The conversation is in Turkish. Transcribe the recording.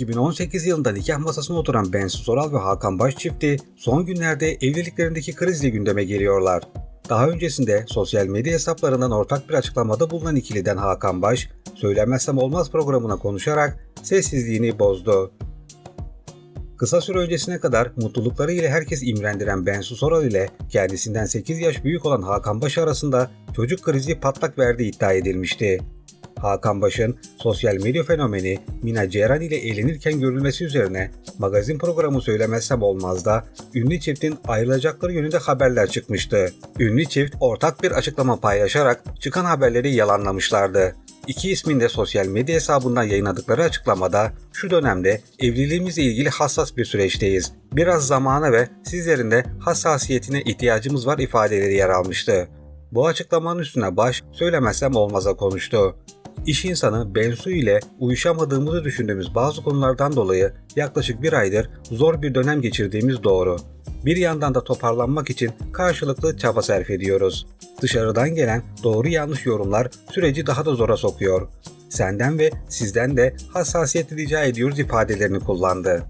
2018 yılında nikah masasına oturan Bensu Soral ve Hakan Baş çifti son günlerde evliliklerindeki krizle gündeme geliyorlar. Daha öncesinde sosyal medya hesaplarından ortak bir açıklamada bulunan ikiliden Hakan Baş, Söylemezsem Olmaz programına konuşarak sessizliğini bozdu. Kısa süre öncesine kadar mutlulukları ile herkes imrendiren Bensu Soral ile kendisinden 8 yaş büyük olan Hakan Baş arasında çocuk krizi patlak verdiği iddia edilmişti. Hakan Baş'ın sosyal medya fenomeni Mina Ceyran ile eğlenirken görülmesi üzerine magazin programı Söylemezsem Olmaz'da ünlü çiftin ayrılacakları yönünde haberler çıkmıştı. Ünlü çift ortak bir açıklama paylaşarak çıkan haberleri yalanlamışlardı. İki ismin de sosyal medya hesabından yayınladıkları açıklamada şu dönemde evliliğimizle ilgili hassas bir süreçteyiz. Biraz zamana ve sizlerin de hassasiyetine ihtiyacımız var ifadeleri yer almıştı. Bu açıklamanın üstüne baş söylemezsem olmaza konuştu. İş insanı Bensu ile uyuşamadığımızı düşündüğümüz bazı konulardan dolayı yaklaşık bir aydır zor bir dönem geçirdiğimiz doğru. Bir yandan da toparlanmak için karşılıklı çaba sarf ediyoruz. Dışarıdan gelen doğru yanlış yorumlar süreci daha da zora sokuyor. Senden ve sizden de hassasiyet rica ediyoruz ifadelerini kullandı.